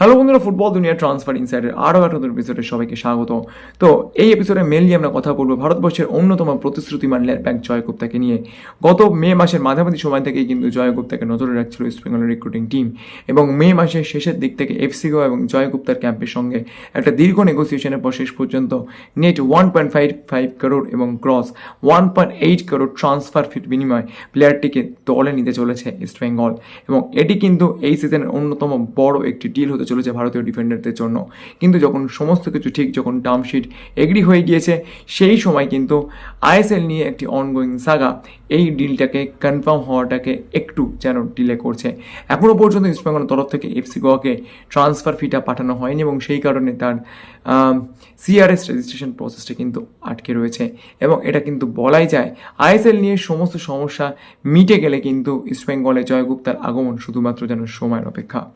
Hello বন্ধুরা, football দুনিয়া transfer ইনসাইডের আরও একটা নতুন এপিসোডে সবাইকে স্বাগত। তো এই এপিসোডে মেনলি আমরা কথা বলব ভারতবর্ষের অন্যতম প্রতিশ্রুতিমান লেয়ার ব্যাক জয় গুপ্তাকে নিয়ে। গত মে মাসের মাঝামাঝি সময় থেকেই কিন্তু জয়গুপ্তাকে নজরে রাখছিল ইস্ট বেঙ্গলের রিক্রুটিং টিম এবং মে মাসের শেষের দিক থেকে এফসিগো এবং জয়গুপ্তার ক্যাম্পের সঙ্গে একটা দীর্ঘ নেগোসিয়েশনের পর শেষ পর্যন্ত net one point five five crore এবং gross one point eight crore transfer fee বিনিময়ে প্লেয়ারটিকে দলে নিতে চলেছে ইস্ট বেঙ্গল এবং এটি কিন্তু এই সিজনের অন্যতম বড় একটি ডিল হতে চলেছে ভারতীয় ডিফেন্ডারদের জন্য। কিন্তু যখন সমস্ত কিছু ঠিক, যখন টার্মশিট এগ্রি হয়ে গিয়েছে, সেই সময় কিন্তু আইএসএল নিয়ে একটি অনগোয়িং সাগা এই ডিলটাকে কনফার্ম হওয়াটাকে একটু যেন ডিলে করছে। এখনও পর্যন্ত ইস্টবেঙ্গলের তরফ থেকে এফসি গোয়াকে ট্রান্সফার ফিটা পাঠানো হয়নি এবং সেই কারণে তার সিআরএস রেজিস্ট্রেশন প্রসেসটা কিন্তু আটকে রয়েছে। এবং এটা কিন্তু বলাই যায় আইএসএল নিয়ে সমস্ত সমস্যা মিটে গেলে কিন্তু ইস্টবেঙ্গলে জয়গুপ্তার আগমন শুধুমাত্র যেন সময়ের অপেক্ষা।